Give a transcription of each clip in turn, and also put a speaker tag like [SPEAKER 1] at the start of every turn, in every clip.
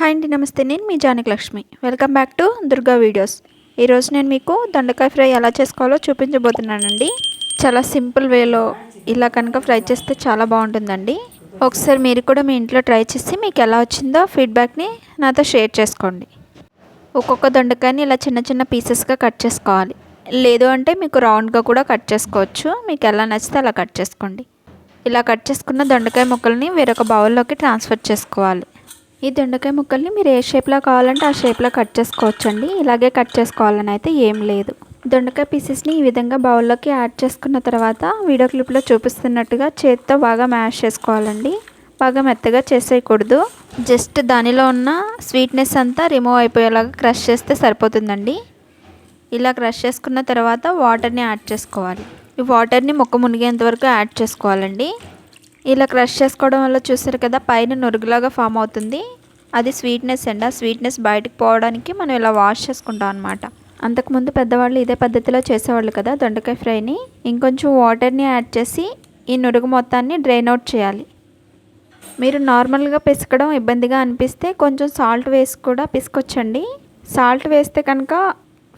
[SPEAKER 1] Hi అండి నమస్తే. నేను మీ Janaki Lakshmi. Welcome back to Durga videos. ఈరోజు నేను మీకు దొండకాయ ఫ్రై ఎలా చేసుకోవాలో చూపించబోతున్నానండి. చాలా సింపుల్ వేలో ఇలా కనుక ఫ్రై చేస్తే చాలా బాగుంటుందండి. ఒకసారి మీరు కూడా మీ ఇంట్లో ట్రై చేసి మీకు ఎలా వచ్చిందో ఫీడ్బ్యాక్ని నాతో షేర్ చేసుకోండి. ఒక్కొక్క దొండకాయని ఇలా చిన్న చిన్న పీసెస్గా కట్ చేసుకోవాలి. లేదు అంటే మీకు రౌండ్గా కూడా కట్ చేసుకోవచ్చు. మీకు ఎలా నచ్చితే అలా కట్ చేసుకోండి. ఇలా కట్ చేసుకున్న దొండకాయ ముక్కల్ని వేరొక బౌల్లోకి ట్రాన్స్ఫర్ చేసుకోవాలి. ఈ దొండకాయ ముక్కల్ని మీరు ఏ షేప్లో కావాలంటే ఆ షేప్లో కట్ చేసుకోవచ్చండి. ఇలాగే కట్ చేసుకోవాలని అయితే ఏం లేదు. దొండకాయ పీసెస్ని ఈ విధంగా బౌల్లోకి యాడ్ చేసుకున్న తర్వాత వీడియో క్లిప్లో చూపిస్తున్నట్టుగా చేతితో బాగా మ్యాష్ చేసుకోవాలండి. బాగా మెత్తగా చేసేయకూడదు. జస్ట్ దానిలో ఉన్న స్వీట్నెస్ అంతా రిమూవ్ అయిపోయేలాగా క్రష్ చేస్తే సరిపోతుందండి. ఇలా క్రష్ చేసుకున్న తర్వాత వాటర్ని యాడ్ చేసుకోవాలి. ఈ వాటర్ని మొక్క మునిగేంత వరకు యాడ్ చేసుకోవాలండి. ఇలా క్రష్ చేసుకోవడం వల్ల చూసారు కదా పైన నురుగులాగా ఫామ్ అవుతుంది. అది స్వీట్నెస్ అండి. ఆ స్వీట్నెస్ బయటకు పోవడానికి మనం ఇలా వాష్ చేసుకుంటాం అనమాట అంతకుముందు పెద్దవాళ్ళు ఇదే పద్ధతిలో చేసేవాళ్ళు కదా దొండకాయ ఫ్రైని. ఇంకొంచెం వాటర్ని యాడ్ చేసి ఈ నురుగు మొత్తాన్ని డ్రైన్ అవుట్ చేయాలి. మీరు నార్మల్గా పిసకడం ఇబ్బందిగా అనిపిస్తే కొంచెం సాల్ట్ వేసి కూడా పిసుకొచ్చండి. సాల్ట్ వేస్తే కనుక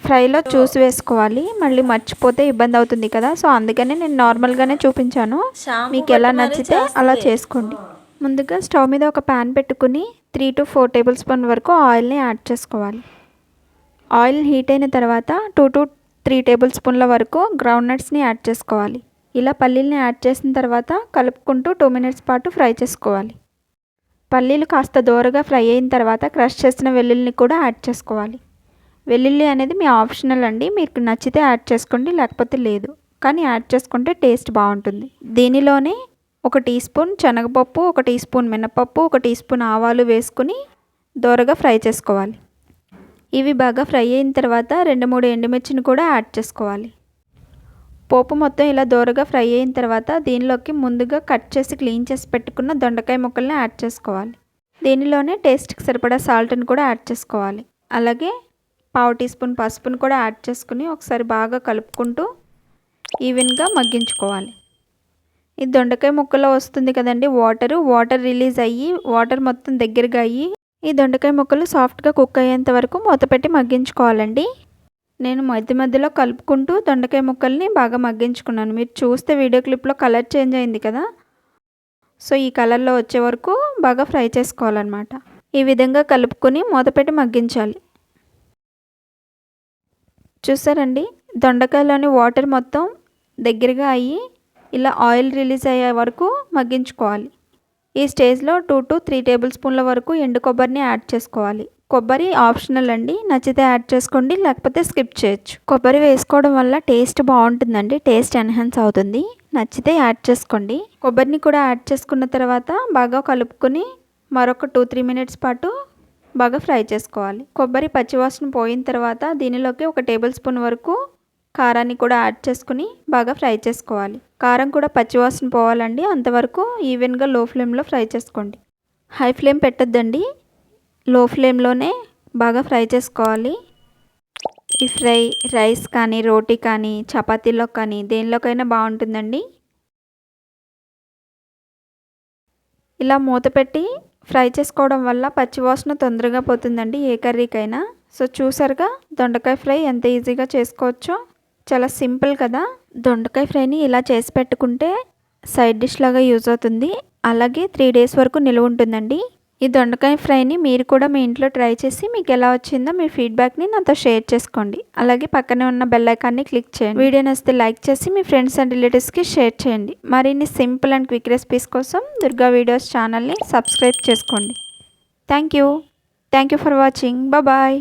[SPEAKER 1] ఫ్రైలో చూసి వేసుకోవాలి. మళ్ళీ మర్చిపోతే ఇబ్బంది అవుతుంది కదా. సో అందుకనే నేను నార్మల్గానే చూపించాను. మీకు ఎలా నచ్చితే అలా చేసుకోండి. ముందుగా స్టవ్ మీద ఒక ప్యాన్ పెట్టుకుని three to four table spoon వరకు ఆయిల్ని యాడ్ చేసుకోవాలి. ఆయిల్ హీట్ అయిన తర్వాత టూ టు త్రీ టేబుల్ స్పూన్ల వరకు గ్రౌండ్ నట్స్ని యాడ్ చేసుకోవాలి. ఇలా పల్లీల్ని యాడ్ చేసిన తర్వాత కలుపుకుంటూ టూ మినిట్స్ పాటు ఫ్రై చేసుకోవాలి. పల్లీలు కాస్త దోరగా ఫ్రై అయిన తర్వాత క్రష్ చేసిన వెల్లుల్లిని కూడా యాడ్ చేసుకోవాలి. వెల్లుల్లి అనేది మీ ఆప్షనల్ అండి. మీకు నచ్చితే యాడ్ చేసుకోండి లేకపోతే లేదు. కానీ యాడ్ చేసుకుంటే టేస్ట్ బాగుంటుంది. దీనిలోనే ఒక టీ స్పూన్ శనగపప్పు ఒక టీ స్పూన్ మినపప్పు ఒక టీ స్పూన్ ఆవాలు వేసుకుని దోరగా ఫ్రై చేసుకోవాలి. ఇవి బాగా ఫ్రై అయిన తర్వాత రెండు మూడు ఎండుమిర్చిని కూడా యాడ్ చేసుకోవాలి. పోపు మొత్తం ఇలా దోరగా ఫ్రై అయిన తర్వాత దీనిలోకి ముందుగా కట్ చేసి క్లీన్ చేసి పెట్టుకున్న దొండకాయ ముక్కల్ని యాడ్ చేసుకోవాలి. దీనిలోనే టేస్ట్కి సరిపడా సాల్ట్ని కూడా యాడ్ చేసుకోవాలి. అలాగే పావు టీ స్పూన్ పసుపును కూడా యాడ్ చేసుకుని ఒకసారి బాగా కలుపుకుంటూ ఈవెన్గా మగ్గించుకోవాలి. ఈ దొండకాయ ముక్కలో వస్తుంది కదండి వాటరు వాటర్ రిలీజ్ అయ్యి వాటర్ మొత్తం దగ్గరగా అయ్యి ఈ దొండకాయ ముక్కలు సాఫ్ట్గా కుక్ అయ్యేంత వరకు మూతపెట్టి మగ్గించుకోవాలండి. నేను మధ్య మధ్యలో కలుపుకుంటూ దొండకాయ ముక్కల్ని బాగా మగ్గించుకున్నాను. మీరు చూస్తే వీడియో క్లిప్లో కలర్ చేంజ్ అయింది కదా? సో ఈ కలర్లో వచ్చే వరకు బాగా ఫ్రై చేసుకోవాలన్నమాట. ఈ విధంగా కలుపుకొని మూతపెట్టి మగ్గించాలి. చూసారండి? దొండకాయలోని వాటర్ మొత్తం దగ్గరగా అయ్యి ఇలా ఆయిల్ రిలీజ్ అయ్యే వరకు మగ్గించుకోవాలి. ఈ స్టేజ్లో టూ టు త్రీ టేబుల్ స్పూన్ల వరకు ఎండు కొబ్బరిని యాడ్ చేసుకోవాలి. కొబ్బరి ఆప్షనల్ అండి. నచ్చితే యాడ్ చేసుకోండి లేకపోతే స్కిప్ చేయొచ్చు. కొబ్బరి వేసుకోవడం వల్ల టేస్ట్ బాగుంటుందండి. టేస్ట్ ఎన్హాన్స్ అవుతుంది. నచ్చితే యాడ్ చేసుకోండి. కొబ్బరిని కూడా యాడ్ చేసుకున్న తర్వాత బాగా కలుపుకొని మరొక టూ త్రీ మినిట్స్ పాటు బాగా ఫ్రై చేసుకోవాలి. కొబ్బరి పచ్చివాసన పోయిన తర్వాత దీనిలోకి ఒక టేబుల్ స్పూన్ వరకు కారాన్ని కూడా యాడ్ చేసుకుని బాగా ఫ్రై చేసుకోవాలి. కారం కూడా పచ్చివాసన పోవాలండి. అంతవరకు ఈవెన్గా లో ఫ్లేమ్లో ఫ్రై చేసుకోండి. హై ఫ్లేమ్ పెట్టద్దండి. లో ఫ్లేమ్లోనే బాగా ఫ్రై చేసుకోవాలి. ఈ ఫ్రై రైస్ కానీ రోటీ కానీ చపాతీలో కానీ దేనిలోకైనా బాగుంటుందండి. ఇలా మూత పెట్టి ఫ్రై చేసుకోవడం వల్ల పచ్చివాసన తొందరగా పోతుందండి ఏ కర్రీకైనా. సో చూసారుగా దొండకాయ ఫ్రై ఎంత ఈజీగా చేసుకోవచ్చో. చాలా సింపుల్ కదా. దొండకాయ ఫ్రైని ఇలా చేసి పెట్టుకుంటే సైడ్ డిష్ లాగా యూజ్ అవుతుంది. అలాగే త్రీ డేస్ వరకు నిలువ ఉంటుందండి. ఈ దొండకాయ ఫ్రైని మీరు కూడా మీ ఇంట్లో ట్రై చేసి మీకు ఎలా వచ్చిందో మీ ఫీడ్బ్యాక్ని నాతో షేర్ చేసుకోండి. అలాగే పక్కనే ఉన్న బెల్ ఐకాన్ని క్లిక్ చేయండి. వీడియో నచ్చితే లైక్ చేసి మీ ఫ్రెండ్స్ అండ్ రిలేటివ్స్కి షేర్ చేయండి. మరిన్ని సింపుల్ అండ్ క్విక్ రెసిపీస్ కోసం దుర్గా వీడియోస్ ఛానల్ని సబ్స్క్రైబ్ చేసుకోండి. Thank you. Thank you for watching. Bye